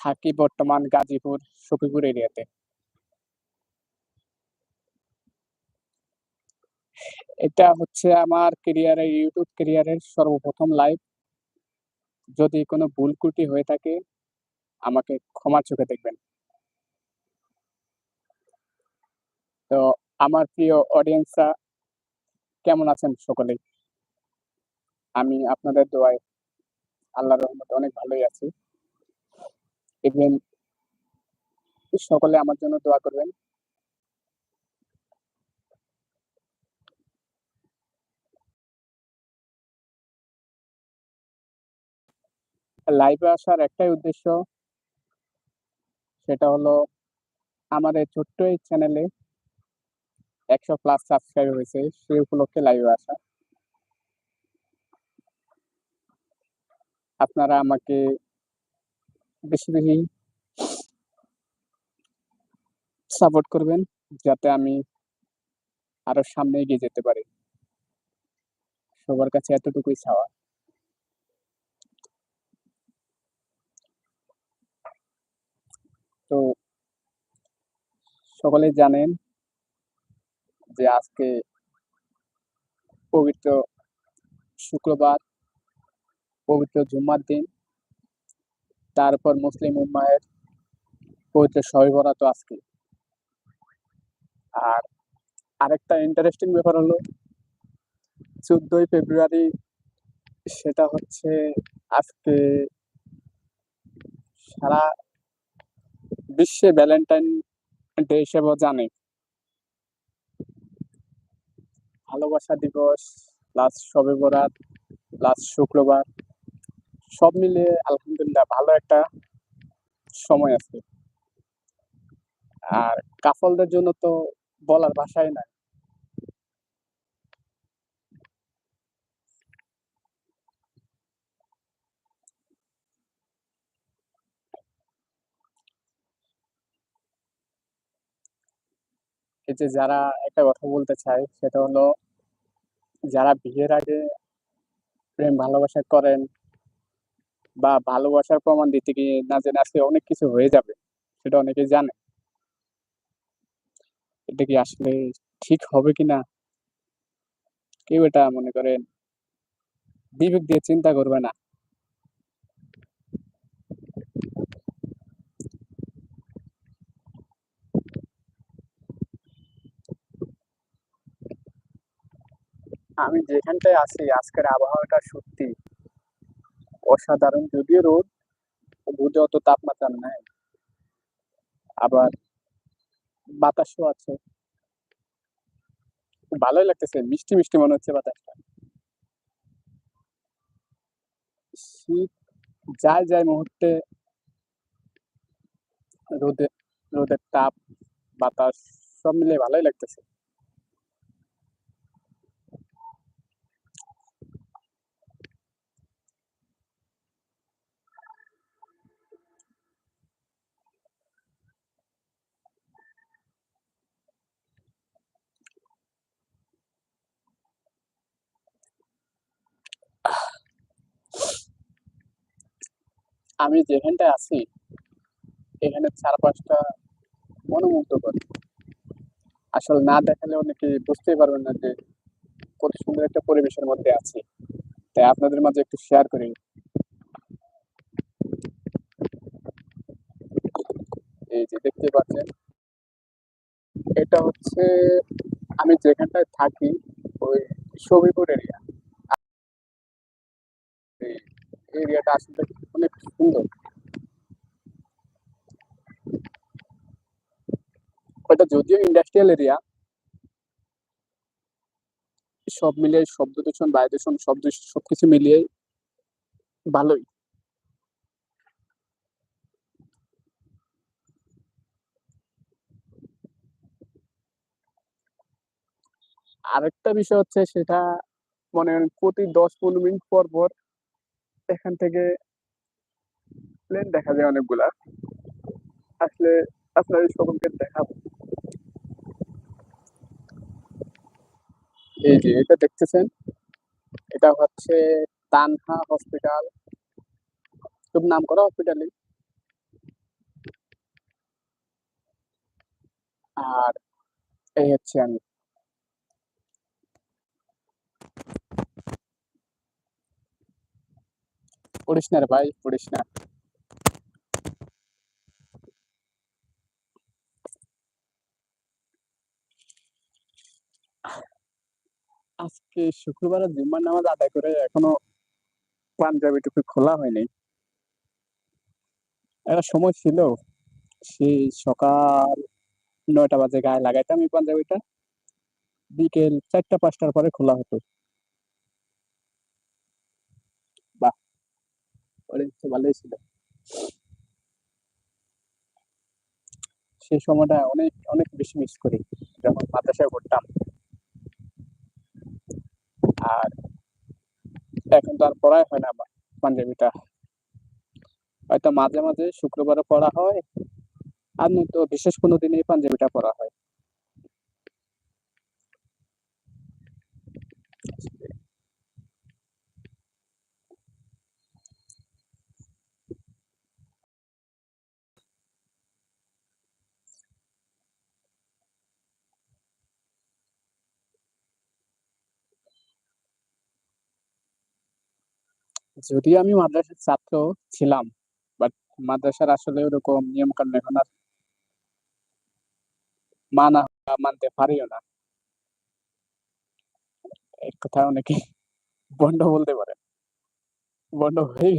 থাকি বর্তমান গাজীপুর সখীপুর এরিয়াতে। এটা হচ্ছে আমার ক্যারিয়ারের ইউটিউব ক্যারিয়ারের সর্বপ্রথম লাইভ যদি কোনো ভুল ত্রুটি হয়ে থাকে, আমাকে ক্ষমা চোখে দেখবেন। তো আমার প্রিয় অডিয়েন্সরা কেমন আছেন সকলেই? আমি আপনাদের দোয়ায় আল্লাহর রহমতে অনেক ভালোই আছি। ইভেন সকলে আমার জন্য দোয়া করবেন। লাইভে আসার একটাই উদ্দেশ্য, সেটা হলো আমাদের ছোট্ট এই চ্যানেলে একশো প্লাস সাবস্ক্রাইব হয়েছে, সেই উপলক্ষে লাইভে আসা। আপনারা আমাকে বেশি বেশি সাপোর্ট করবেন যাতে আমি আরও সামনে এগিয়ে যেতে পারি। সবার কাছে এতটুকুই চাওয়া। তো সকলে জানেন যে আজকে পবিত্র শুক্রবার, পবিত্র জুম্মার দিন। তারপর মুসলিম উম্মায়ের পবিত্র শবে বরাত আজকে। আর আরেকটা ইন্টারেস্টিং ব্যাপার হলো, চোদ্দই ফেব্রুয়ারি সেটা হচ্ছে আজকে সারা বিশ্বে ভ্যালেন্টাইন ডে হিসেবেও জানে। ভালোবাসা দিবস প্লাস শবে বরাত প্লাস শুক্রবার। সব মিলিয়ে আলহামদুলিল্লাহ ভালো একটা সময় আছে। আর কাফলদের জন্য তো বলার ভাষাই নাই। যে যারা একটা কথা বলতে চায়, সেটা হলো, যারা বিয়ের আগে প্রেম ভালোবাসা করেন বা ভালোবাসার প্রমাণ দিতে গিয়ে না জেনে আজকে অনেক কিছু হয়ে যাবে, সেটা অনেকে জানে। এটা কি আসলে ঠিক হবে কিনা? কেউ এটা মনে করেন বিবেক দিয়ে চিন্তা করবে না। আমি যেখানটায় আছি, আজকের আবহাওয়াটা সত্যি। অসাধারণ যদিও রোদ, রোদে অত তাপমাত্রা নাই। আবার বাতাসও আছে। ভালোই লাগতেছে, মিষ্টি মিষ্টি মনে হচ্ছে বাতাসটা। শীত যায় যায় মুহূর্তে রোদে, রোদের তাপ, বাতাস সব মিলে ভালোই লাগতেছে। আমি যেখানটায় আছি, এখানে চারপাশটা মনোমুগ্ধকর। আসলে না দেখালে অনেকে বুঝতেই পারবেন না যে কত সুন্দর একটা পরিবেশের মধ্যে আছি। তাই আপনাদের মাঝে একটু শেয়ার করি। এই যে দেখতে পাচ্ছেন, এটা হচ্ছে আমি যেখানটায় থাকি, ওই সবিপুর এরিয়া এরিয়াটা আসলে অনেক সুন্দর। ওটা যদিও ইন্ডাস্ট্রিয়াল এরিয়া সব মিলিয়ে শব্দ দূষণ, বায়ু দূষণ দূষণ সবকিছু মিলিয়ে ভালোই। আরেকটা বিষয় হচ্ছে সেটা মনে করেন প্রতি দশ পনেরো মিনিট পর পর এখান থেকে প্লেন দেখা যায় অনেকগুলা। আসলে আপনার সকলকে দেখাবো এই যে এটা দেখতেছেন, এটা হচ্ছে তানহা হসপিটাল খুব নাম করা হসপিটালই আর এই হচ্ছে আমি। পড়িস না রে ভাই, পড়িস না। আজকে শুক্রবারে জুম্মার নামাজ আদায় করে এখনও পাঞ্জাবি টুপি খোলা হয়নি। একটা সময় ছিল সেই সকাল নয়টা বাজে গায়ে লাগাইতাম এই পাঞ্জাবিটা। বিকেল ৪ঃ০০-৫ঃ০০ পরে খোলা হতো। ভালোই ছিল। সেই সময়টা অনেক, অনেক বেশি মিস করি। যখন মাদ্রাসায় পড়তাম। আর এখন তো আর পড়াই হয় না পাঞ্জাবিটা। হয়তো মাঝে, মাঝে শুক্রবারে পড়া হয়। আর নয়তো বিশেষ কোনো দিনেই পাঞ্জাবিটা পড়া হয়। যদিও আমি মাদ্রাসার ছাত্র ছিলাম। বাট মাদ্রাসার আসলে ওরকম নিয়ম কানুন এখন আর মানা মানতে পারিও না। এক কথা অনেকে বন্ধ বলতে পারে। বন্ধ হয়েই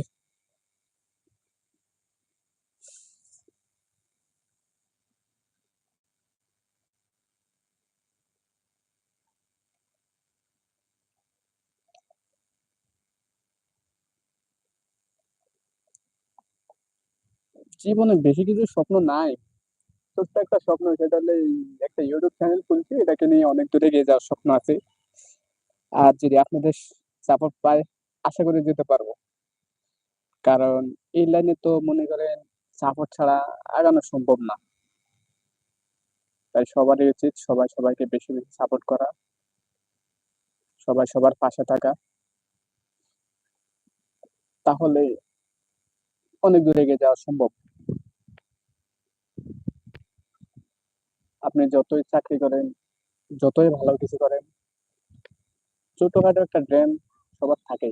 জীবনে বেশি কিছু স্বপ্ন নাই। ছোট্ট একটা স্বপ্ন সেটা হলো একটা YouTube চ্যানেল খুলছি। এটাকে নিয়ে অনেক দূরে এগিয়ে যাওয়ার স্বপ্ন আছে। আর যদি আপনাদের সাপোর্ট পাই, আশা করি যেতে পারব। কারণ এই লাইনে তো মনে করেন সাপোর্ট ছাড়া আগানো সম্ভব না। তাই সবারই উচিত সবাই সবাইকে বেশি, বেশি সাপোর্ট করা। সবাই সবার পাশে থাকা। তাহলে অনেক দূরে এগিয়ে যাওয়া সম্ভব। আপনি যতই চাকরি করেন, যতই ভালো কিছু করেন ছোটখাটো একটা ড্রিম সবার থাকে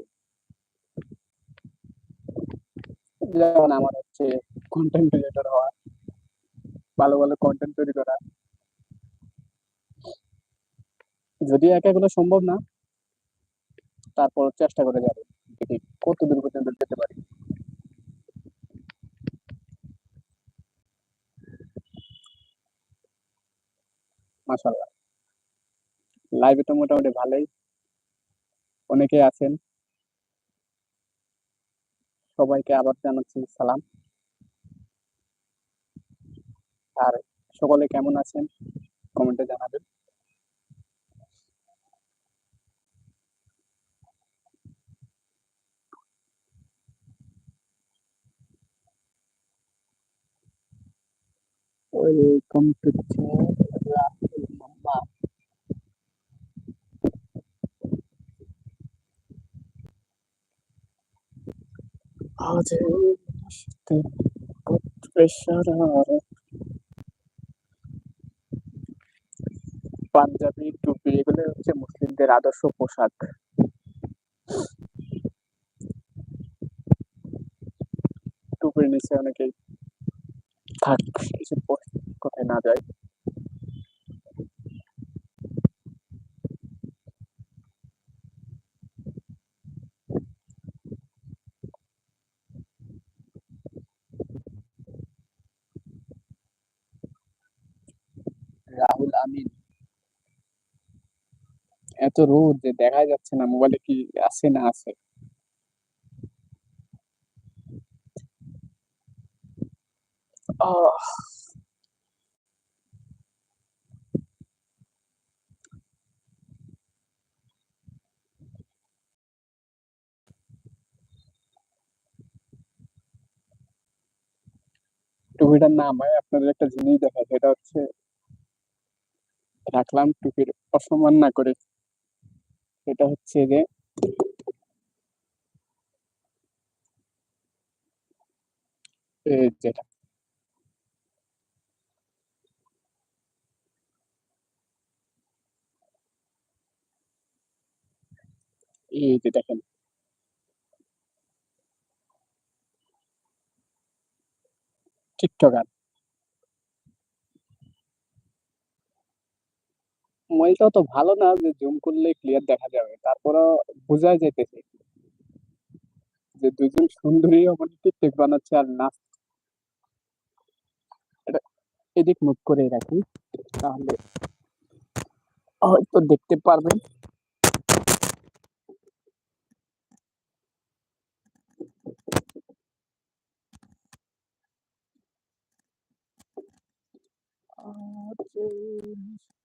যেমন আমার হচ্ছে কনটেন্ট ক্রিয়েটর হওয়া। ভালো, ভালো কন্টেন্ট তৈরি করা। যদি একা এগুলো সম্ভব না। তারপর চেষ্টা করে যাবে কত দূর পর্যন্ত যেতে পারি। মাশাআল্লাহ। লাইভে তো মোটামুটি ভালোই অনেকে আছেন। সবাইকে আবার জানাচ্ছি সালাম। আর সকলে কেমন আছেন? কমেন্টে জানাবেন। ওয়েলকাম টু দ্য মুহূর্তে পত্রে সারারাত পাঞ্জাবি, টুপি এগুলো হচ্ছে মুসলিমদের আদর্শ পোশাক। টুপির নিচে অনেকেই থাক এসব কথায় না যাই। রাহুল আমিন। এত রোদ যে দেখাই যাচ্ছে না মোবাইলে কি আছে না আছে। টুপিটার নামায় আপনাদের একটা জিনিস দেখাই সেটা হচ্ছে রাখলাম টুপির অসম্মান না করে। সেটা হচ্ছে যে যেটা। এই দেখেন। মোবাইলটা তো ভালো না যে জুম করলে ক্লিয়ার দেখা যাবে। তারপরেও বোঝাই যাইতেছে। যে দুজন সুন্দরী মানে টিকটক বানাচ্ছে আর নাচ এটা এদিক মুভ করে রাখি, তাহলে হয়তো দেখতে পারবেন।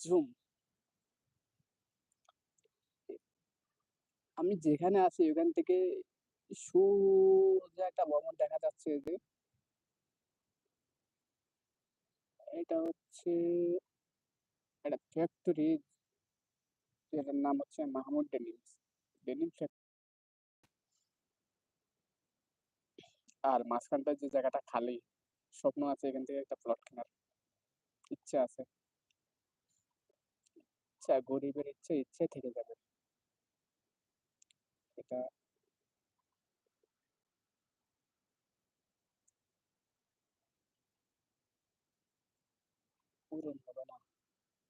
জুম আমি যেখানে আছি ওখান থেকে সোজা একটা ভবন দেখা যাচ্ছে যে। এটা হচ্ছে একটা ফ্যাক্টরি যেটার নাম হচ্ছে মাহমুদ ডেনিমস ডেনিম আর মাঝখানটায় যে জায়গাটা খালি। স্বপ্ন আছে এখান থেকে একটা প্লট কেনার। ইচ্ছা আছে। ইচ্ছা, গরিবের ইচ্ছে ইচ্ছে থেকে যাবে। এটা পূরণ হবে না।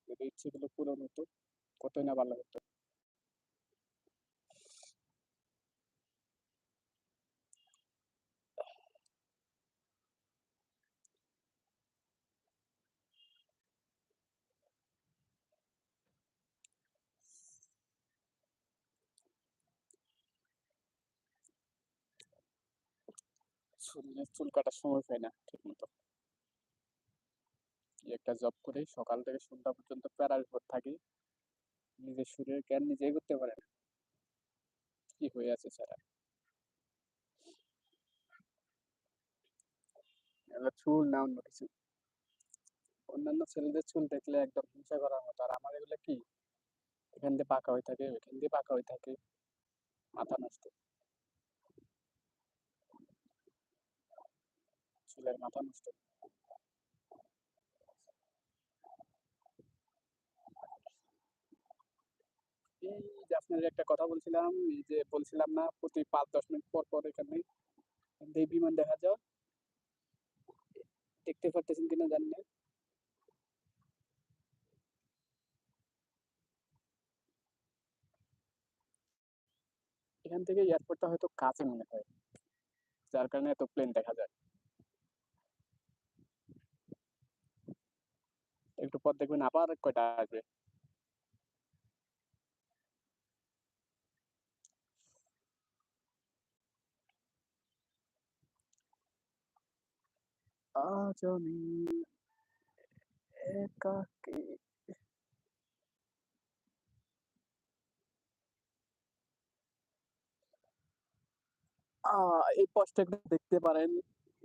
যদি ইচ্ছেগুলো পূরণ হতো, কতই না ভালো হতো। চুল কাটার সময় পাই না ঠিক মতো একটা জব করে, সকাল থেকে সন্ধ্যা পর্যন্ত প্যারার উপর থাকি। নিজের শরীরের জ্ঞান নিজেই করতে পারে না। কি হয়ে আছে স্যার চুল না অন্য কিছু। অন্যান্য ছেলেদের চুল দেখলে একদম হিংসা করার মতো। আর আমার এগুলো কি? এখান দিয়ে পাকা হয়ে থাকে, ওইখান দিয়ে পাকা হয়ে থাকে। মাথা নষ্ট। চুলের মাথা নষ্ট এই যে একটা কথা বলছিলাম, এই যে বলছিলাম না, প্রতি পাঁচ, দশ মিনিট পর পর এখানে এই বিমান দেখা যাও দেখতে পারতেছেন কিনা জানি না। এখান থেকে এয়ারপোর্টটা হয়তো কাছে মনে হয়, যার কারণে এত প্লেন দেখা যায়। একটু পর দেখবেন আবার কয়টা আসবে। এই পোস্টে দেখতে পারেন।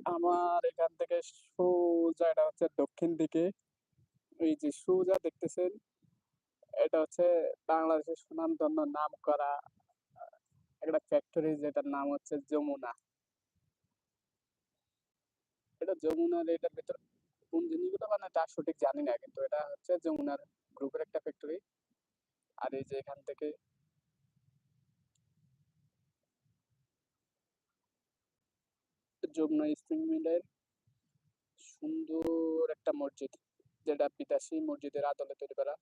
আমার এখান থেকে সোজা এটা হচ্ছে দক্ষিণ দিকে। এই যে সোজা দেখতেছেন, এটা হচ্ছে বাংলাদেশের সুনামধন্য নাম করা একটা ফ্যাক্টরি যেটার নাম হচ্ছে যমুনা। এটা যমুনার এটার ভিতর কোন জিনিসগুলো মানে তা সঠিক জানি না, কিন্তু এটা হচ্ছে যমুনার গ্রুপের একটা ফ্যাক্টরি আর এই যে এখান থেকে যমুনা স্প্রিং মিলের সুন্দর একটা মসজিদ। যেটা বিদেশি মসজিদের আদলে তৈরি করা।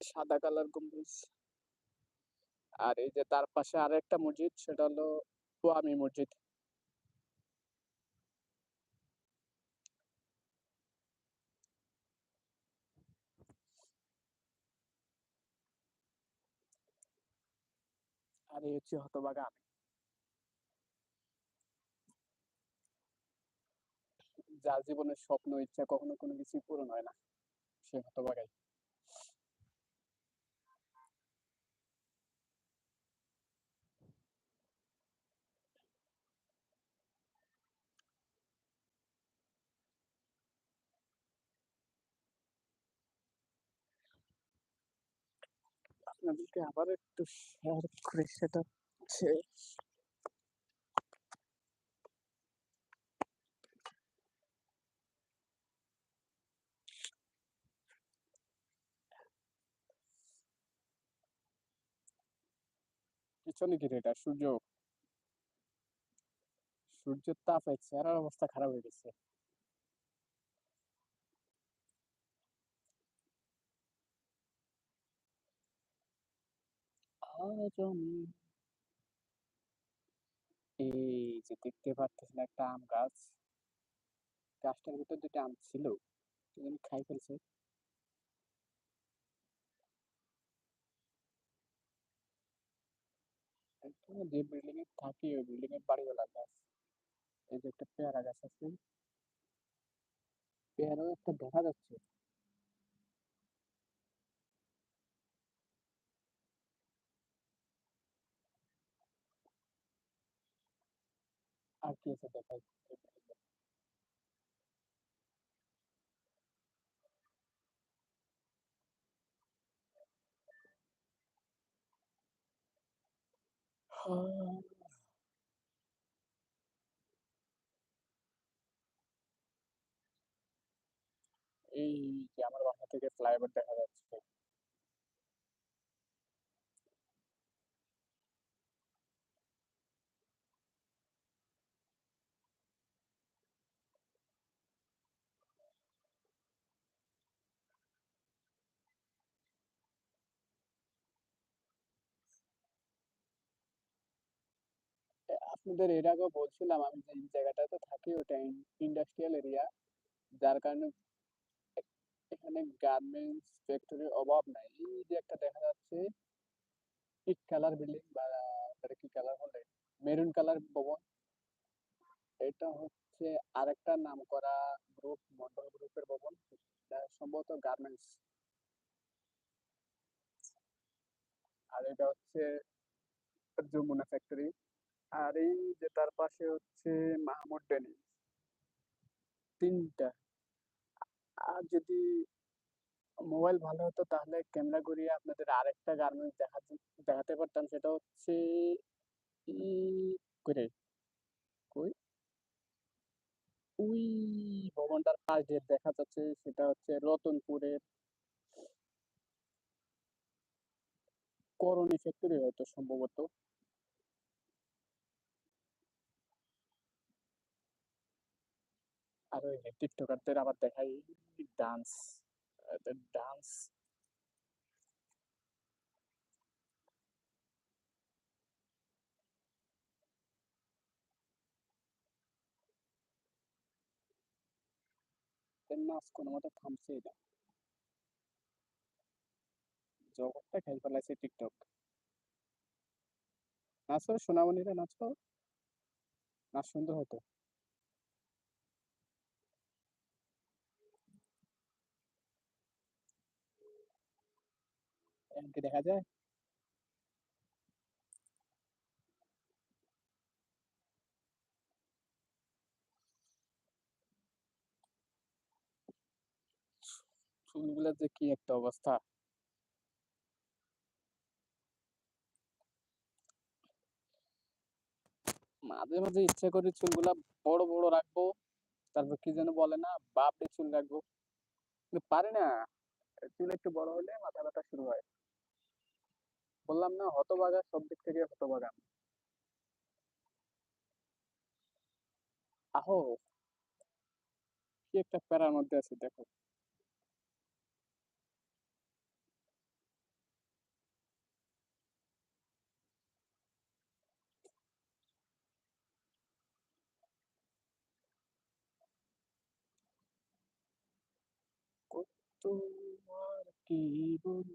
সাদা কালার গম্বুজ। আর এই যে তার পাশে আর একটা মসজিদ, সেটা হলো ওয়ামি মসজিদ। আর এই হচ্ছে হতবাগা আমি। যার জীবনের স্বপ্ন, ইচ্ছা কখনো কোনো কিছু পূরণ হয় না। সে হতভাগাই। আপনাদেরকে আবার একটু শেয়ার করি, সেটা হচ্ছে পিছনে কি এটা সূর্য, সূর্যের তাপে চেহারার অবস্থা খারাপ হয়ে গেছে। এই যে দেখতে পারতেছেন একটা আম গাছ, গাছটার ভিতর দুটো আম ছিল খাই ফেলছে। যে বিল্ডিং এ থাকি, ওই বিল্ডিং এর বাড়িওয়ালা গাছ এই যে একটা পেয়ারা গাছ আছে। পেয়ারাও একটা দেখা যাচ্ছে। আর কি আছে দেখাই? এই যে আমার বাসা থেকে ফ্লাইওভার দেখা যাচ্ছে এ, আপনাদের এর আগেও বলছিলাম, আমি যে জায়গাটাতে থাকি ওটা ইন্ডাস্ট্রিয়াল এরিয়া যার কারণে এখানে গার্মেন্টস ফ্যাক্টরির অভাব নাই। এই যে একটা দেখা যাচ্ছে ইট কালার বিল্ডিং বা কি কালার বলে মেরুন কালার ভবন। এটা হচ্ছে আরেকটা নাম করা গ্রুপ মন্ডল গ্রুপের ভবন সম্ভবত গার্মেন্টস আর এটা হচ্ছে যমুনা ফ্যাক্টরি আর এই যে তার পাশে হচ্ছে মাহমুদ ডেনি তিনটা। আর যদি মোবাইল ভালো হতো তাহলে ক্যামেরা ঘুরিয়ে আপনাদের আরেকটা গার্মেন্টস দেখা দেখাতে পারতাম। সেটা হচ্ছে করে কই ওই ভবনটার পাশ দিয়ে দেখা যাচ্ছে সেটা হচ্ছে রতনপুরের করণী ফ্যাক্টরি হয়তো সম্ভবত। আর ওই টিকটকারদের আবার দেখাই ডান্স ডান্স নাচ কোনো মতো থামছেই না। জগৎটা খাই ফেলাইছে টিকটক। নাচো সোনামণিরা, নাচো। নাচ সুন্দর হতো। যে কি একটা অবস্থা। মাঝে মাঝে ইচ্ছা করে চুলগুলা বড় বড় রাখব, তারপর কি যেন বলে না বাপরে চুল রাখব। পারি না। চুল একটু বড় হলে মাথা ব্যথা শুরু হয়। বললাম না, হতভাগা সব দিক থেকে হতভাগা আমি। আহো, কি একটা প্যারার মধ্যে আছে, দেখো কত আর কি বলব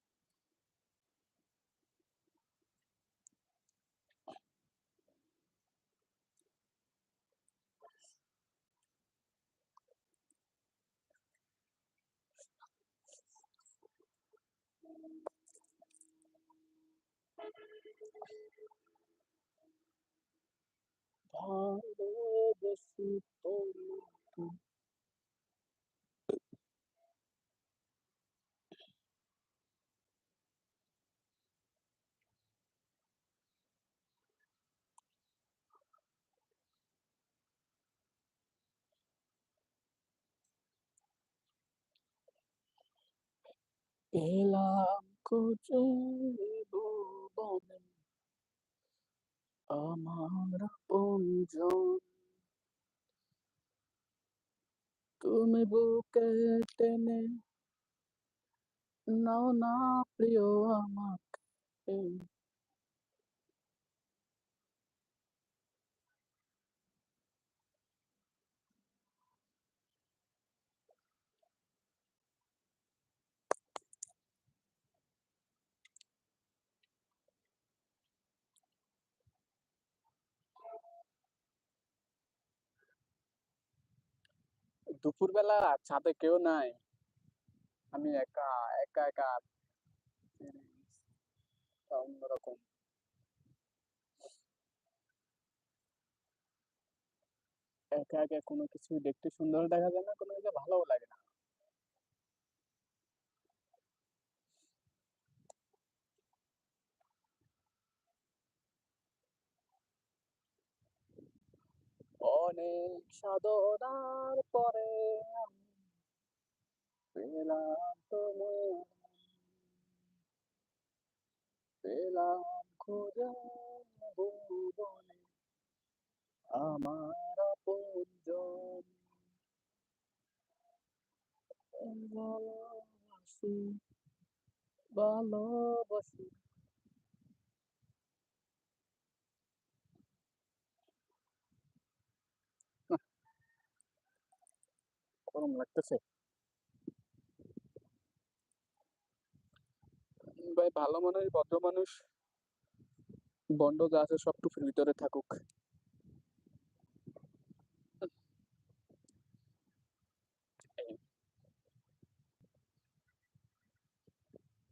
ভালোবেসে তোমাকে পেলাম খুঁজে ভুবনে আমার আপনজন তুমি বুকে টেনে নাও না প্রিয় আমাকে দুপুরবেলা ছাদে কেউ নাই। আমি একা একা একা অন্যরকম। একা একা কোনো কিছু দেখতে সুন্দর দেখা যায় না, কোনো কিছু ভালোও লাগে না। অনেক সাধনার পরে পেলাম তোমায়। পেলাম আমার আপনজন ভালোবাসি ভালোবাসি। গরম লাগতেছে? ভাই ভালো মানুষ ভদ্র মানুষ, বন্ড যা আছে সব টুপির ভিতরে থাকুক।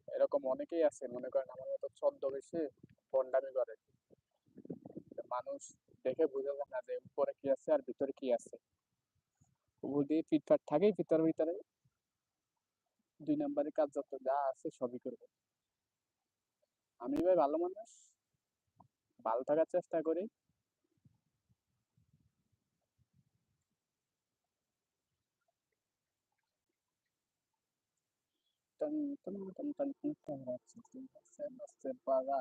এরকম অনেকেই আছে, মনে করেন আমার মতো ছদ্মবেশে বন্ডামি করে। মানুষ দেখে বোঝা যায় না যে উপরে কি আছে আর ভিতরে কি আছে। দিয়ে ফিটফাট থাকেই ভিতরে ভিতরে দুই নম্বরের কাজ যত যা আছে সবই করবে আমি ভাই ভালো মানুষ ভালো থাকার চেষ্টা করি টান টান টান টান টান টান হচ্ছে, ঠিক আছে, নাচতে পারা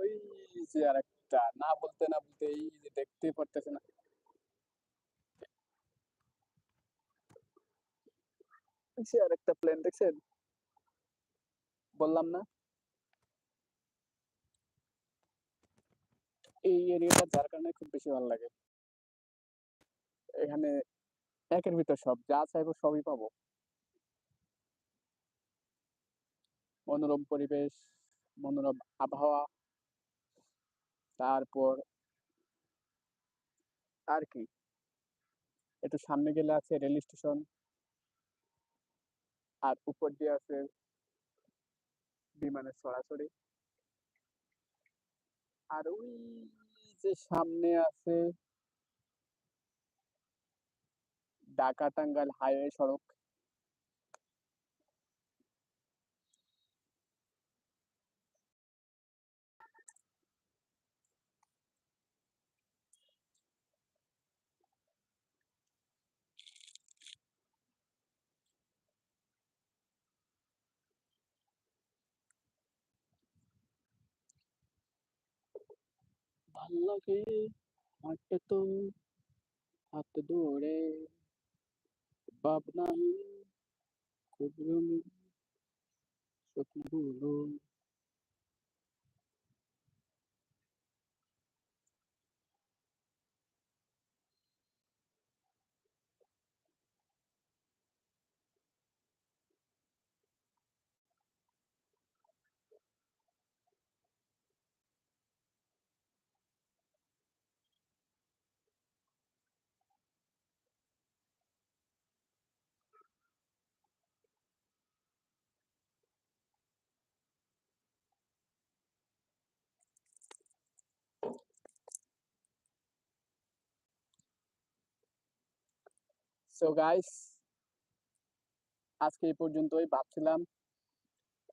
ওই যে আরেকটা, না বলতে না বলতে দেখতে পারতেছে না। দেখছেন? বললাম না। এই এরিয়াটা যার কারণে খুব বেশি ভালো লাগে। এখানে একের ভিতর সব, যা চাইব সবই পাবো। মনোরম পরিবেশ, মনোরম আবহাওয়া। তারপর আর কি? একটু সামনে গেলে আছে রেল স্টেশন আর উপর দিয়ে আছে বিমানের সরাসরি। আর ওই যে সামনে আছে ঢাকা টাঙ্গাইল হাইওয়ে সড়ক। ভালো লাগে হাঁটতে তো হাত ধরে ভাবনাহীন খুব রঙিন স্বপ্নগুলো সো গাইস আজকে এই পর্যন্তই। ভাবছিলাম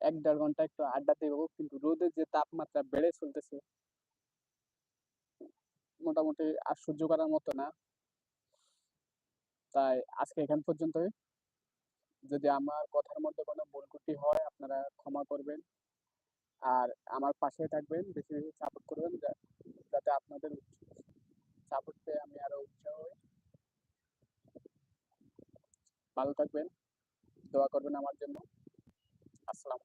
এক দেড় ঘণ্টা একটু আড্ডা দেবো, কিন্তু রোদের যে তাপমাত্রা বেড়ে চলতেছে, মোটামুটি আর সহ্য করার মতো না। তাই আজকে এখান পর্যন্তই। যদি আমার কথার মধ্যে কোনো ভুল ত্রুটি হয়, আপনারা ক্ষমা করবেন। আর আমার পাশে থাকবেন, বেশি বেশি সাপোর্ট করবেন যাতে আপনাদের সাপোর্ট পেয়ে আমি আরও উৎসাহ হই। ভালো থাকবেন দোয়া করবেন আমার জন্য। আসসালামু